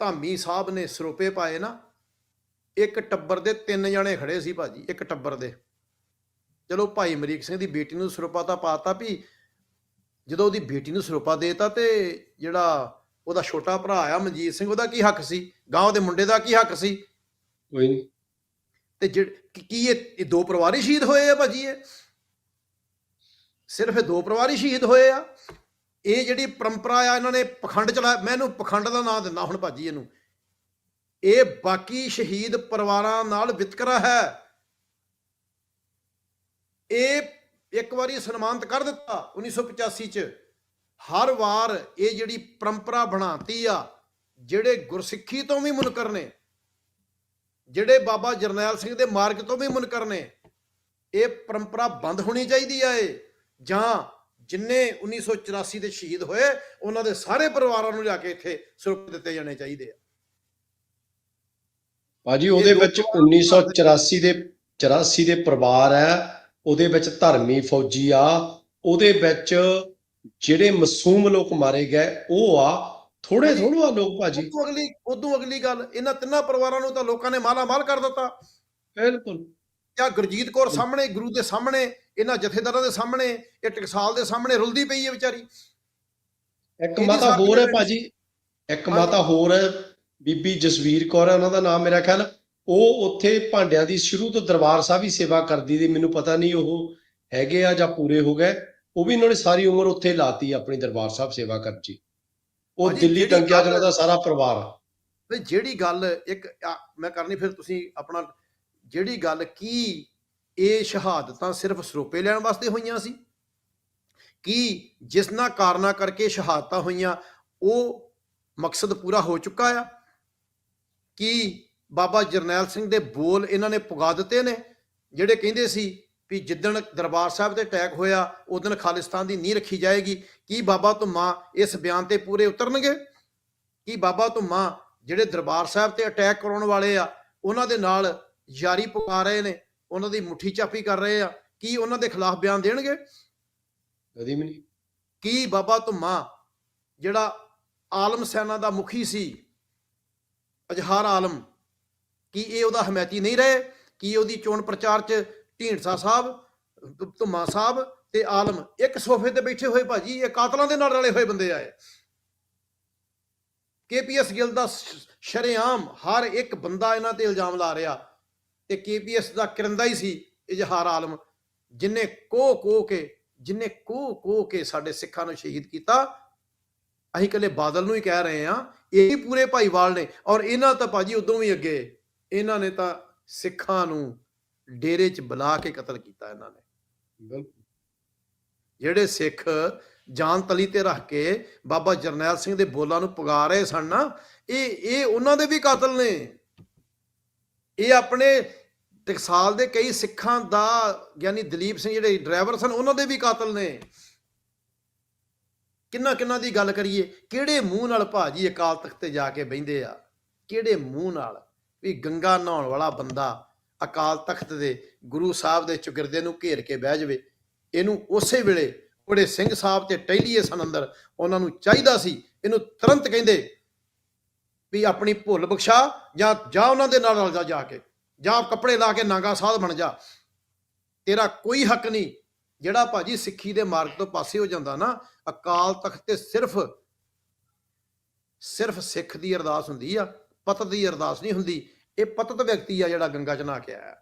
ਧਾਮੀ ਸਾਹਿਬ ਨੇ ਸਰੋਪੇ ਪਾਏ ਨਾ ਇੱਕ ਟੱਬਰ ਦੇ ਤਿੰਨ ਜਣੇ ਖੜੇ ਸੀ ਭਾਜੀ ਇੱਕ ਟੱਬਰ ਦੇ। ਚਲੋ ਭਾਈ ਅਮਰੀਕ ਸਿੰਘ ਦੀ ਬੇਟੀ ਨੂੰ ਸਰੋਪਾ ਤਾਂ ਪਾਤਾ ਵੀ ਜਦੋਂ ਉਹਦੀ ਬੇਟੀ ਨੂੰ ਸਰੋਪਾ ਦੇਤਾ ਤੇ ਜਿਹੜਾ ਉਹਦਾ ਛੋਟਾ ਭਰਾ ਆ ਮਨਜੀਤ ਸਿੰਘ ਉਹਦਾ ਕੀ ਹੱਕ ਸੀ? ਗਾਂਵ ਦੇ ਮੁੰਡੇ ਦਾ ਕੀ ਹੱਕ ਸੀ? ਕੋਈ ਨਹੀਂ। ਤੇ ਕੀ ਇਹ ਦੋ ਪਰਿਵਾਰੀ ਸ਼ਹੀਦ ਹੋਏ ਆ ਭਾਜੀ ਇਹ? ਸਿਰਫ ਇਹ ਦੋ ਪਰਿਵਾਰੀ ਸ਼ਹੀਦ ਹੋਏ ਆ। ਇਹ ਜਿਹੜੀ ਪਰੰਪਰਾ ਆ, ਇਹਨਾਂ ਨੇ ਪਖੰਡ ਚਲਾ, ਮੈਂ ਇਹਨੂੰ ਪਖੰਡ ਦਾ ਨਾਮ ਦਿੰਦਾ ਹੁਣ ਭਾਜੀ ਇਹਨੂੰ। ਇਹ ਬਾਕੀ ਸ਼ਹੀਦ ਪਰਿਵਾਰਾਂ ਨਾਲ ਵਿਤਕਰਾ ਹੈ। ਇਹ ਇੱਕ ਵਾਰੀ ਸਨਮਾਨਿਤ ਕਰ ਦਿੱਤਾ 1985 ਚ। ਹਰ ਵਾਰ ਇਹ ਜਿਹੜੀ ਪਰੰਪਰਾ ਬਣਾਤੀ ਆ, ਜਿਹੜੇ ਗੁਰਸਿੱਖੀ ਤੋਂ ਵੀ ਮੁਨਕਰ ਨੇ, ਜਿਹੜੇ ਬਾਬਾ ਜਰਨੈਲ ਸਿੰਘ ਦੇ ਮਾਰਗ ਤੋਂ ਵੀ ਮੁਨਕਰ ਨੇ, ਇਹ ਪਰੰਪਰਾ ਬੰਦ ਹੋਣੀ ਚਾਹੀਦੀ ਆ ਇਹ। ਜਾਂ ਜਿੰਨੇ 1984 ਦੇ ਸ਼ਹੀਦ ਹੋਏ ਉਹਨਾਂ ਦੇ ਸਾਰੇ ਪਰਿਵਾਰਾਂ ਨੂੰ ਲਿਆ ਕੇ ਇੱਥੇ ਸਰੂਪ ਦਿੱਤੇ ਜਾਣੇ ਚਾਹੀਦੇ ਆ। ਭਾਜੀ ਉਹਦੇ ਵਿੱਚ 1984 ਦੇ 84 ਦੇ ਪਰਿਵਾਰ ਹੈ ਉਹਦੇ ਵਿੱਚ ਧਰਮੀ ਫੌਜੀ ਆ ਉਹਦੇ ਵਿੱਚ ਜਿਹੜੇ ਮਾਸੂਮ ਲੋਕ ਮਾਰੇ ਗਏ ਉਹ ਆ। ਥੋੜੇ ਥੋੜਾ ਲੋਕ ਭਾਜੀ। ਉਦੋਂ ਅਗਲੀ ਉਦੋਂ ਅਗਲੀ ਗੱਲ ਇਹਨਾਂ ਤਿੰਨਾਂ ਪਰਿਵਾਰਾਂ ਨੂੰ ਤਾਂ ਲੋਕਾਂ ਨੇ ਮਾਲਾ ਮਾਲ ਕਰ ਦਿੱਤਾ। ਬਿਲਕੁਲ। ਜਾਂ ਗੁਰਜੀਤ ਕੌਰ ਸਾਹਮਣੇ ਗੁਰੂ ਦੇ ਸਾਹਮਣੇ ਇਹਨਾਂ ਜਥੇਦਾਰਾਂ ਦੇ ਸਾਹਮਣੇ ਇਹ ਟਕਸਾਲ ਦੇ ਸਾਹਮਣੇ ਰੁਲਦੀ ਪਈ ਹੈ ਵਿਚਾਰੀ। ਇੱਕ ਮਾਤਾ ਹੋਰ ਹੈ ਜਿਹੜੀ- ਭਾਜੀ ਇੱਕ। ਮਾਤਾ ਹੋਰ ਹੈ ਬੀਬੀ ਜਸਵੀਰ ਕੌਰ ਹੈ ਉਹਨਾਂ ਦਾ ਨਾਮ ਮੇਰਾ ਖਿਆਲ ਉਹ ਉੱਥੇ ਭਾਂਡਿਆਂ ਦੀ ਸ਼ੁਰੂ ਤੋਂ ਦਰਬਾਰ ਸਾਹਿਬ ਹੀ ਸੇਵਾ ਕਰਦੀ ਦੀ ਮੈਨੂੰ ਪਤਾ ਨਹੀਂ ਉਹ ਹੈਗੇ ਆ ਜਾਂ ਪੂਰੇ ਹੋ ਗਏ ਉਹ ਵੀ ਇਹਨਾਂ ਨੇ ਸਾਰੀ ਉਮਰ ਉੱਥੇ ਲਾਤੀ ਆਪਣੀ ਦਰਬਾਰ ਸਾਹਿਬ ਸੇਵਾ ਕਰਨ ਚ। ਉਹ ਦਿੱਲੀ ਜਿਹੜੀ ਟੰਗਿਆ ਗੱਲ- ਜਿਹਨਾਂ ਦਾ ਸਾਰਾ ਪਰਿਵਾਰ ਆ। ਵੀ ਜਿਹੜੀ ਗੱਲ ਇੱਕ ਮੈਂ ਕਰਨੀ ਫਿਰ ਤੁਸੀਂ ਆਪਣਾ ਜਿਹੜੀ ਗੱਲ ਕੀ ਇਹ ਸ਼ਹਾਦਤਾਂ ਸਿਰਫ ਸਰੋਪੇ ਲੈਣ ਵਾਸਤੇ ਹੋਈਆਂ ਸੀ। ਕੀ ਜਿਸ ਨਾਲ ਕਾਰਨਾ ਕਰਕੇ ਸ਼ਹਾਦਤਾਂ ਹੋਈਆਂ, ਉਹ ਮਕਸਦ ਪੂਰਾ ਹੋ ਚੁੱਕਾ ਆ? ਕੀ ਬਾਬਾ ਜਰਨੈਲ ਸਿੰਘ ਦੇ ਬੋਲ ਇਹਨਾਂ ਨੇ ਪੁਗਾ ਦਿੱਤੇ ਨੇ, ਜਿਹੜੇ ਕਹਿੰਦੇ ਸੀ ਵੀ ਜਿੱਦਣ ਦਰਬਾਰ ਸਾਹਿਬ ਤੇ ਅਟੈਕ ਹੋਇਆ ਉਦੋਂ ਖਾਲਿਸਤਾਨ ਦੀ ਨੀਂਹ ਰੱਖੀ ਜਾਏਗੀ। ਕੀ ਬਾਬਾ ਧੁੰਮਾ ਇਸ ਬਿਆਨ ਤੇ ਪੂਰੇ ਉਤਰਨਗੇ? ਕੀ ਬਾਬਾ ਧੁੰਮਾ ਜਿਹੜੇ ਦਰਬਾਰ ਸਾਹਿਬ ਤੇ ਅਟੈਕ ਕਰਾਉਣ ਵਾਲੇ ਆ, ਉਹਨਾਂ ਦੇ ਨਾਲ ਯਾਰੀ ਪੁਕਾ ਰਹੇ ਨੇ? ਉਹਨਾਂ ਦੀ ਮੁੱਠੀ ਚਾਪੀ ਕਰ ਰਹੇ ਆ ਕੀ ਉਹਨਾਂ ਦੇ ਖਿਲਾਫ ਬਿਆਨ ਦੇਣਗੇ? ਕਦੀ ਵੀ ਨਹੀਂ। ਕੀ ਬਾਬਾ ਧੁੰਮਾ ਜਿਹੜਾ ਆਲਮ ਸੈਨਾ ਦਾ ਮੁਖੀ ਸੀ ਅਜਹਾਰ ਆਲਮ ਕੀ ਇਹ ਉਹਦਾ ਹਮਾਇਤੀ ਨਹੀਂ ਰਹੇ? ਕੀ ਉਹਦੀ ਚੋਣ ਪ੍ਰਚਾਰ ਚ ਢੀਂਡਸਾ ਸਾਹਿਬ ਧੁੰਮਾ ਸਾਹਿਬ ਤੇ ਆਲਮ ਇੱਕ ਸੋਫੇ ਤੇ ਬੈਠੇ ਹੋਏ ਭਾਜੀ ਇਹ ਕਾਤਲਾਂ ਦੇ ਨਾਲ ਰਲੇ ਹੋਏ ਬੰਦੇ ਆਏ। ਕੇਪੀਐਸ ਗਿੱਲ ਦਾ ਸ਼ਰੇਆਮ ਹਰ ਇੱਕ ਬੰਦਾ ਇਹਨਾਂ ਤੇ ਇਲਜ਼ਾਮ ਲਾ ਰਿਹਾ। ਤੇ ਕੇਪੀਐਸ ਦਾ ਕਿਰੰਦਾ ਹੀ ਸੀ ਇਜਹਾਰ ਆਲਮ ਜਿਨੇ ਕੋ ਕੋ ਕੇ ਜਿਨੇ ਕੋ ਕੋ ਕੇ ਸਾਡੇ ਸਿੱਖਾਂ ਨੂੰ ਸ਼ਹੀਦ ਕੀਤਾ ਅਸੀਂ ਕੱਲੇ ਬਾਦਲ ਨੂੰ ਹੀ ਕਹਿ ਰਹੇ ਆ ਇਹ ਪੂਰੇ ਭਾਈਵਾਲ ਨੇ ਔਰ ਇਹਨਾਂ ਤਾਂ ਭਾਜੀ ਉਦੋਂ ਵੀ ਅੱਗੇ ਇਹਨਾਂ ਨੇ ਤਾਂ ਸਿੱਖਾਂ ਨੂੰ ਡੇਰੇ 'ਚ ਬੁਲਾ ਕੇ ਕਤਲ ਕੀਤਾ ਇਹਨਾਂ ਨੇ। ਜਿਹੜੇ ਸਿੱਖ ਜਾਨ ਤਲੀ ਤੇ ਰੱਖ ਕੇ ਬਾਬਾ ਜਰਨੈਲ ਸਿੰਘ ਦੇ ਬੋਲਾਂ ਨੂੰ ਪੁਗਾ ਰਹੇ ਸਨ ਨਾ ਇਹ ਇਹ ਉਹਨਾਂ ਦੇ ਵੀ ਕਾਤਲ ਨੇ। ਇਹ ਆਪਣੇ ਟਕਸਾਲ ਦੇ ਕਈ ਸਿੱਖਾਂ ਦਾ, ਯਾਨੀ ਦਲੀਪ ਸਿੰਘ ਜਿਹੜੇ ਡਰਾਈਵਰ ਸਨ, ਉਹਨਾਂ ਦੇ ਵੀ ਕਾਤਲ ਨੇ। ਕਿੰਨਾ ਕਿੰਨਾ ਦੀ ਗੱਲ ਕਰੀਏ, ਕਿਹੜੇ ਮੂੰਹ ਨਾਲ ਭਾਜੀ ਅਕਾਲ ਤਖਤ ਤੇ ਜਾ ਕੇ ਬਹਿੰਦੇ ਆ? ਕਿਹੜੇ ਮੂੰਹ ਨਾਲ? ਵੀ ਗੰਗਾ ਨਹਾਉਣ ਵਾਲਾ ਬੰਦਾ ਅਕਾਲ ਤਖਤ ਦੇ ਗੁਰੂ ਸਾਹਿਬ ਦੇ ਚੁਗਿਰਦੇ ਨੂੰ ਘੇਰ ਕੇ ਬਹਿ ਜਾਵੇ। ਇਹਨੂੰ ਉਸੇ ਵੇਲੇ ਬੜੇ ਸਿੰਘ ਸਾਹਿਬ ਤੇ ਟਹਿਲੀਏ ਸਨ ਅੰਦਰ। ਉਹਨਾਂ ਨੂੰ ਚਾਹੀਦਾ ਸੀ, ਇਹਨੂੰ ਤੁਰੰਤ ਕਹਿੰਦੇ ਵੀ ਆਪਣੀ ਭੁੱਲ ਬਖਸ਼ਾ ਜਾਂ ਜਾਂ ਉਹਨਾਂ ਦੇ ਨਾਲ ਰਲ ਜਾ ਜਾ ਕੇ, ਜਾਂ ਕੱਪੜੇ ਲਾ ਕੇ ਨਾਗਾ ਸਾਧ ਬਣ ਜਾ। ਤੇਰਾ ਕੋਈ ਹੱਕ ਨਹੀਂ। ਜਿਹੜਾ ਭਾਜੀ ਸਿੱਖੀ ਦੇ ਮਾਰਗ ਤੋਂ ਪਾਸੇ ਹੋ ਜਾਂਦਾ ਨਾ, ਅਕਾਲ ਤਖਤ ਤੇ ਸਿਰਫ ਸਿਰਫ ਸਿੱਖ ਦੀ ਅਰਦਾਸ ਹੁੰਦੀ ਆ, ਪਤਤ ਦੀ ਅਰਦਾਸ ਨਹੀਂ ਹੁੰਦੀ। ਇਹ ਪਤਤ ਵਿਅਕਤੀ ਆ ਜਿਹੜਾ ਗੰਗਾ ਚ ਨਹਾ ਕੇ ਆਇਆ।